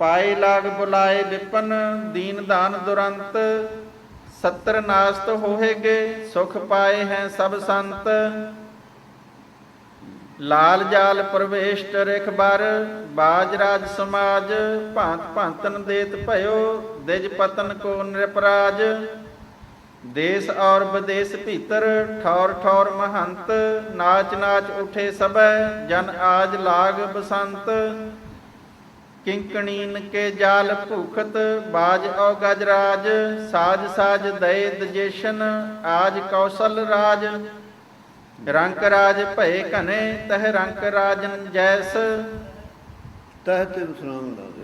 ਪਾਏ ਲਾਗ ਬੁਲਾਏ ਵਿਪਨ, ਦੀਨ ਦਾਨ ਦੁਰੰਤ, ਸਤਰ ਨਾਸਤ ਹੋਹੇਗੇ, ਸੁਖ ਪਾਏ ਹੈ ਸਭ ਸੰਤ। ਲਾਲ ਜਾਲ ਪ੍ਰਵੇਸ਼ਟ ਰਿਖ ਬਰ, ਬਾਜ ਰਾਜ ਸਮਾਜ, ਭਾਂਤ ਭਾਂਤਨ ਦੇਤ ਭਇਓ, ਦਿਜ ਪਤਨ ਕੋ ਨਿਰਪਰਾਜ। ਦੇਸ ਔਰ ਵਿਦੇਸ ਭੀਤਰ, ਠੌਰ ਠੌਰ ਮਹੰਤ, ਨਾਚ ਨਾਚ ਉਠੇ ਸਭੈ, ਜਨ ਆਜ ਲਾਗ ਬਸੰਤ। ਕਿੰਕਣੀਨ ਕੇ ਜਾਲ ਭੂਖਤ ਬਾਜ ਔ ਗਜਰਾਜ ਸਾਜ ਸਾਜ ਦਏ ਦਜੇਸ਼ਨ ਆਜ ਕੌਸਲ ਰਾਜ। ਰੰਕ ਰਾਜ ਭਏ ਘਨੇ ਤਹ ਰੰਕ ਰਾਜਨ ਜੈਸ। ਤਹਿ ਤੇ ਵਿਸਰਾਮ ਲਾ ਦੇ।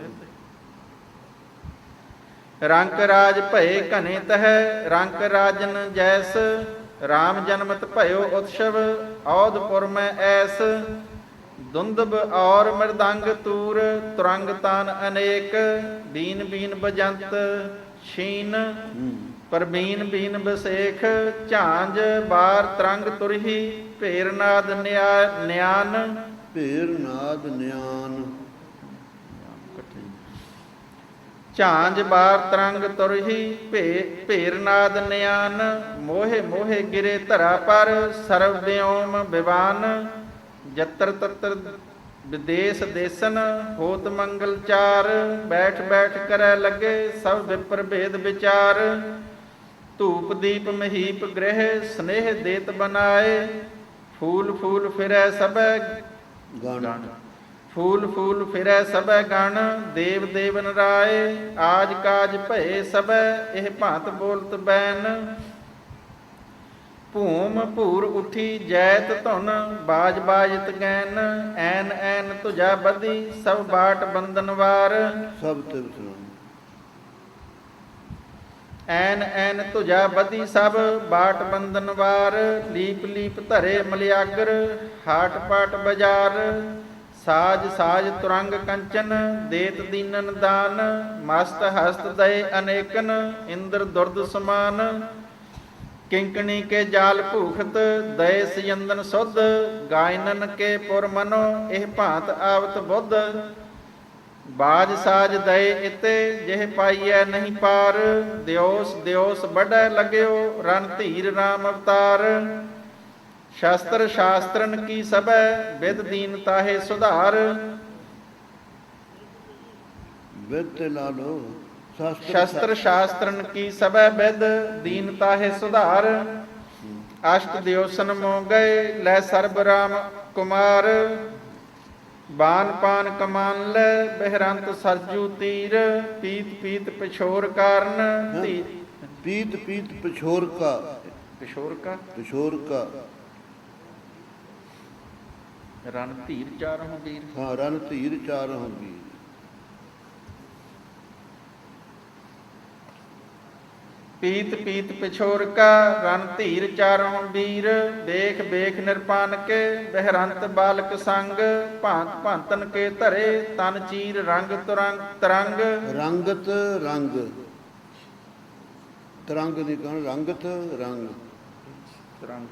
ਰੰਕ ਰਾਜ ਭਏ ਘਨੇ ਤਹ ਰੰਕ ਰਾਜਨ ਜੈਸ। RAM ਜਨਮਤ ਭਇਓ ਉਤਸਵ ਔਦਪੁਰ ਮੈਂ ਐਸ। ਦੁੰਦਬ ਔਰ ਮਰਦੰਗ ਤੂਰ ਤੁਰੰਗ ਤਾਨ ਅਨੇਕ ਬੀਨ ਬੀਨ ਬਜੰਤ ਛੀਨ ਪਰਬੀਨ ਬੀਨ ਬਸੇਖ ਝਾਂਜ ਬਾਰ ਤਰੰਗ ਤੁਰਹੀ ਭੇਰਨਾਦ ਨਿਆ- ਨਿਆਨ। ਭੇਰ ਨਾਦ ਨਿਆਨ। ਝਾਂਜ ਬਾਰ ਤਰੰਗ ਤੁਰਹੀ ਭੇ ਭੇਰਨਾਦ ਨਿਆਨ। ਮੋਹੇ ਮੋਹੇ ਗਿਰੇ ਧਰਾ ਪਰ ਸਰਵ ਵਿਓਮ ਵਿਵਾਨ ਜਤਰ ਤਤਰ ਵਿਦੇਸ ਦੇਸਨ ਹੋਤ ਮੰਗਲ ਚਾਰ ਬੈਠ ਬੈਠ ਕਰੈ ਲੱਗੇ ਸਭ ਵਿਪਰ ਭੇਦ ਵਿਚਾਰ। ਧੂਪ ਦੀਪ ਮਹੀਪ ਗ੍ਰਹਿ ਸਨੇਹ ਦੇਤ ਬਨਾਏ। ਫੂਲ ਫੂਲ ਫਿਰੈ ਸਭੈ ਗਣ। ਫੂਲ ਫੂਲ ਫਿਰੈ ਸਭੈ ਗਣ ਦੇਵ ਦੇਵਨ ਰਾਏ। ਆਜ ਕਾਜ ਭਏ ਸਭੈ ਇਹ ਭਾਂਤ ਬੋਲਤ ਬੈਨ। ਭੂਮ ਭੂਰ ਉਠੀ ਜੈਤ ਧੁਨ ਬਾਜ ਬਾਜਤ ਗੈਨ ਐਨ ਐਨ ਤੁਜਾ ਬਦੀ ਸਭ ਬਾਟ ਬੰਦਨ ਵਾਰ। ਸਭ ਤੇ ਵਿਸਰਾਮ ਐਨ ਐਨ ਤੁਜਾ ਬਦੀ ਸਭ ਬਾਟ ਬੰਦਨ ਵਾਰ। ਲੀਪ ਲੀਪ ਧਰੇ ਮਲਿਆਗਰ ਹਾਟ ਪਾਟ ਬਾਜ਼ਾਰ। ਸਾਜ ਸਾਜ ਤੁਰੰਗ ਕੰਚਨ ਦੇਤ ਦੀਨਨ ਦਾਨ। ਮਸਤ ਹਸਤ ਦਏ ਅਨੇਕਨ ਇੰਦਰ ਦੁਰਦ ਸਮਾਨ। ਕਿੰਕਣੀ ਕੇ ਜਾਲ ਭੂਖਤ, ਦਏ ਸਯੰਦਨ ਸੁਧ, ਗਾਇਨਨ ਕੇ ਪੁਰ ਮਨੋ, ਇਹ ਭਾਂਤ ਆਵਤ ਬੁੱਧ। ਬਾਜ ਸਾਜ ਦਏ ਇਤੇ, ਜਿਹ ਪਾਈਐ ਨਹੀਂ ਪਾਰ। ਦਿਓਸ ਦਿਓਸ ਵੱਡੈ ਲਗਿਓ, ਰਣ ਧੀਰ RAM ਅਵਤਾਰ। ਸ਼ਾਸਤਰ ਸ਼ਾਸਤਰਨ ਕੀ ਸਭੈ ਵਿਦ ਦੀਨ ਤਾਹੇ ਸੁਧਾਰ। ਵਿਦ ਤੇ ਲਾ ਲੋ ਸ਼ਾਸਤਰ ਸ਼ਾਸਤਰ ਸ਼ਾਸਤਰਨ ਕੀ ਸਭੈ ਵਿਦ ਦੀਨ ਤਾਹੇ ਸੁਧਾਰ। ਅਸ਼ਟ ਦਿਓਸਨ ਮੋ ਗਏ ਲੈ ਸਰਬ ਰਾਮ ਕੁਮਾਰ। ਬਾਨ ਪਾਨ ਕਮਾਨ ਲੈ ਬਹਿਰੰਤ ਸਰਜੂ ਤੀਰ। ਪੀਤ ਪੀਤ ਪਿਛੋਰ ਕਾਰਨ। ਪੀਤ ਪੀਤ ਪਛੋਰ ਕਾ। ਪਿਛੋਰ ਕਾ? ਪਛੋਰ ਕਾ। ਰਨ ਧੀਰ ਚਾਰੋਂ ਵੀਰ। ਹਾਂ ਰਨ ਧੀਰ ਚਾਰ ਹੋਗੀ ਪੀਤ ਪੀਤ ਪਿਛੋਰ ਕਾ ਰਨ ਧੀਰ ਚਾਰੋਂ ਵੀਰ ਵੇਖ ਵੇਖ ਨਿਰਪਾਨ ਕੇ ਬਹਿਰੰਤ ਬਾਲਕ ਸੰਗ ਭਾਂਤ ਭਾਂਤਨ ਕੇ ਧਰੇ ਤਨ ਚੀਰ ਰੰਗ ਤੁਰੰਗ ਤਰੰਗ। ਰੰਗਤ ਰੰਗ। ਤਰੰਗ ਨਹੀਂ ਕਹਣ ਰੰਗਤ ਰੰਗ। ਤਰੰਗ।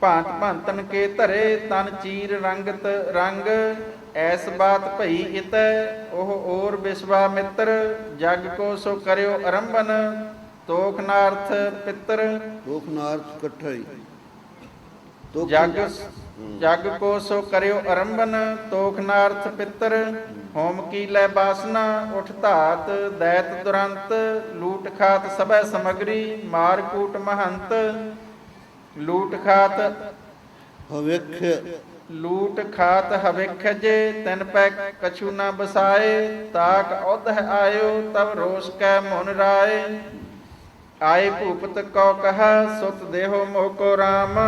ਭਾਂਤ ਭਾਂਤਨ ਕੇ ਧਰੇ ਤਨ ਚੀਰ ਰੰਗਤ ਰੰਗ ਐਸ ਬਾਤ ਭਈ ਇਤੈ ਉਹ ਔਰ ਵਿਸਵਾ ਮਿੱਤਰ ਜਗ ਕੋ ਸੋ ਕਰਿਓ ਅਰੰਭਨ ਤੋਖ ਨਾਰਥ ਪਿੱਤਰ। ਤੋਖ ਨਾਰਥ ਇਕੱਠਾ ਹੀ। ਜਗ ਜਗ ਕੋ ਸੋ ਕਰਿਓ ਅਰੰਭਨ ਤੋਖ ਨਾਰਥ ਪਿੱਤਰ। ਹੋਮ ਕੀ ਲੈ ਬਾਸਨਾ ਉਠ ਧਾਤ ਦੈਤ ਦੁਰੰਤ ਲੂਟ ਖਾਤ ਸਭੈ ਸਮਗਰੀ ਮਾਰ ਕੂਟ ਮਹੰਤ। ਲੂਟ ਖਾਤ। ਭਵਿੱਖ ਲੂਟ ਖਾਤ ਹਵਿਖ ਜੇ ਤਿਨ ਪੈ ਕਛੂ ਨਾ ਬਸਾਏ ਤਾਕ ਉਧ ਆਇਓ ਤਬ ਰੋਸ ਕੈ ਮੁਨ ਰਾਏ। ਆਏ ਭੂਪਤ ਕੋ ਕਹਾ ਸੁਤ ਦੇਹੋ ਮੋਹ ਕੋ ਰਾਮ।